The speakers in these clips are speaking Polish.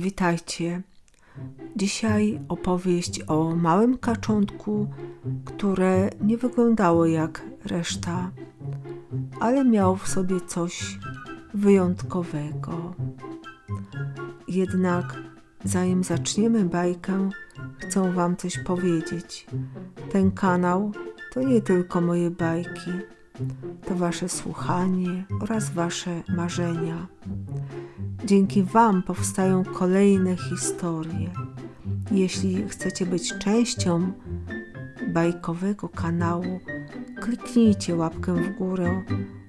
Witajcie. Dzisiaj opowieść o małym kaczątku, które nie wyglądało jak reszta, ale miało w sobie coś wyjątkowego. Jednak zanim zaczniemy bajkę, chcę Wam coś powiedzieć. Ten kanał to nie tylko moje bajki, to Wasze słuchanie oraz Wasze marzenia. Dzięki Wam powstają kolejne historie. Jeśli chcecie być częścią bajkowego kanału, kliknijcie łapkę w górę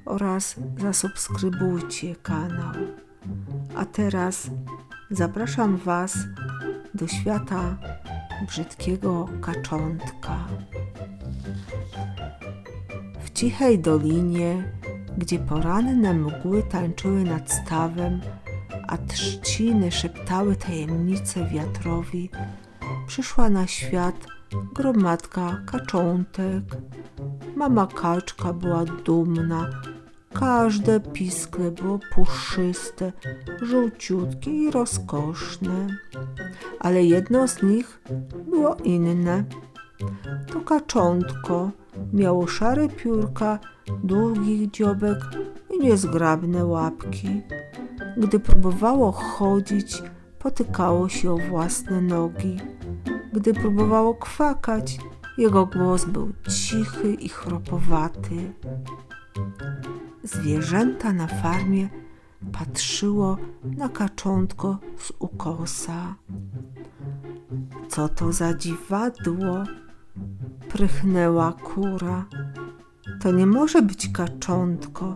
oraz zasubskrybujcie kanał. A teraz zapraszam Was do świata brzydkiego kaczątka. W cichej dolinie, gdzie poranne mgły tańczyły nad stawem, a trzciny szeptały tajemnice wiatrowi, przyszła na świat gromadka kaczątek. Mama kaczka była dumna. Każde piskle było puszyste, żółciutkie i rozkoszne. Ale jedno z nich było inne. To kaczątko miało szare piórka, długich dziobek i niezgrabne łapki. Gdy próbowało chodzić, potykało się o własne nogi. Gdy próbowało kwakać, jego głos był cichy i chropowaty. Zwierzęta na farmie patrzyło na kaczątko z ukosa. Co to za dziwadło? Prychnęła kura. To nie może być kaczątko,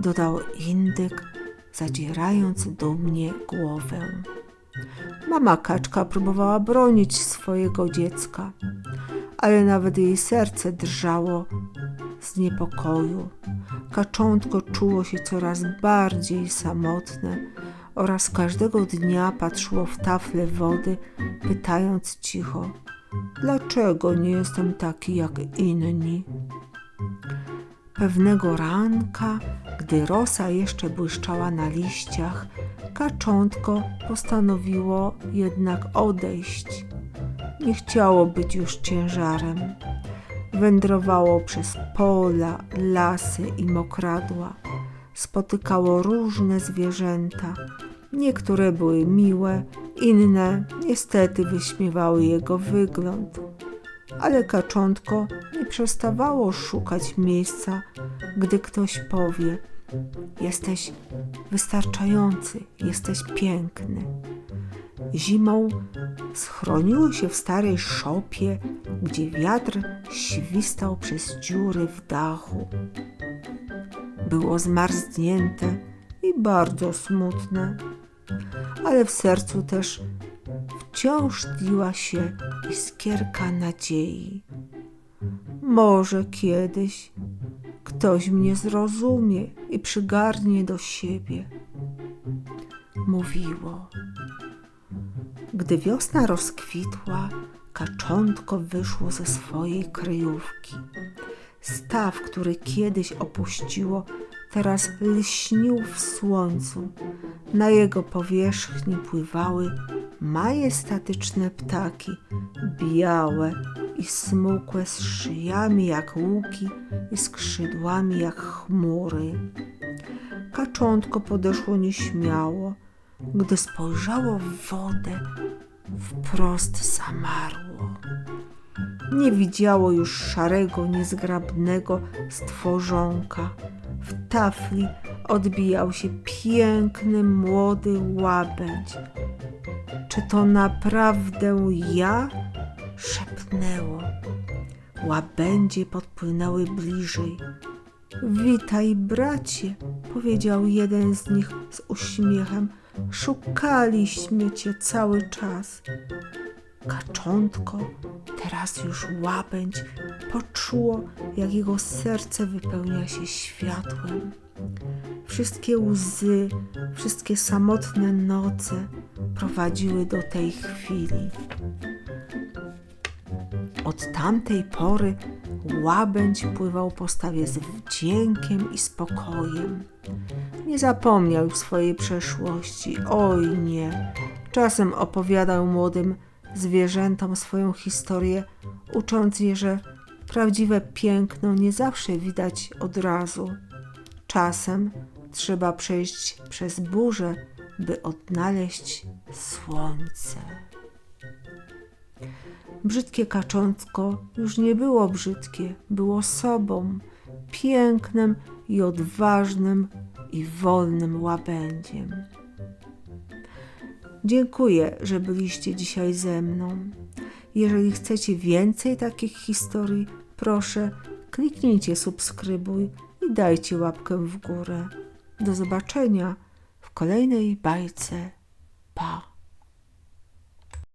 dodał indyk, zadzierając dumnie głowę. Mama kaczka próbowała bronić swojego dziecka, ale nawet jej serce drżało z niepokoju. Kaczątko czuło się coraz bardziej samotne oraz każdego dnia patrzyło w tafle wody, pytając cicho: Dlaczego nie jestem taki jak inni? Pewnego ranka, gdy rosa jeszcze błyszczała na liściach, kaczątko postanowiło jednak odejść. Nie chciało być już ciężarem. Wędrowało przez pola, lasy i mokradła. Spotykało różne zwierzęta. Niektóre były miłe, inne niestety wyśmiewały jego wygląd. Ale kaczątko nie przestawało szukać miejsca, gdy ktoś powie: Jesteś wystarczający, jesteś piękny. Zimą schroniło się w starej szopie, gdzie wiatr świstał przez dziury w dachu. Było zmarznięte i bardzo smutne, ale w sercu też wciąż tliła się iskierka nadziei. Może kiedyś ktoś mnie zrozumie i przygarnie do siebie. Mówiło. Gdy wiosna rozkwitła, kaczątko wyszło ze swojej kryjówki. Staw, który kiedyś opuściło, teraz lśnił w słońcu. Na jego powierzchni pływały majestatyczne ptaki, białe i smukłe z szyjami jak łuki i skrzydłami jak chmury. Kaczątko podeszło nieśmiało. Gdy spojrzało w wodę, wprost zamarło. Nie widziało już szarego, niezgrabnego stworzonka. W tafli odbijał się piękny, młody łabędź. Czy to naprawdę ja? szepnęło. Łabędzie podpłynęły bliżej. Witaj, bracie, powiedział jeden z nich z uśmiechem. Szukaliśmy cię cały czas. Kaczątko, teraz już łabędź, poczuło, jak jego serce wypełnia się światłem. Wszystkie łzy, wszystkie samotne noce prowadziły do tej chwili. Od tamtej pory łabędź pływał po stawie z wdziękiem i spokojem. nie zapomniał swojej przeszłości. Oj nie. Czasem opowiadał młodym zwierzętom swoją historię, ucząc je, że prawdziwe piękno nie zawsze widać od razu. Czasem trzeba przejść przez burzę, by odnaleźć słońce. Brzydkie kaczątko już nie było brzydkie, było sobą, pięknym i odważnym i wolnym łabędziem. Dziękuję, że byliście dzisiaj ze mną. Jeżeli chcecie więcej takich historii, proszę kliknijcie subskrybuj i dajcie łapkę w górę. Do zobaczenia w kolejnej bajce. Pa!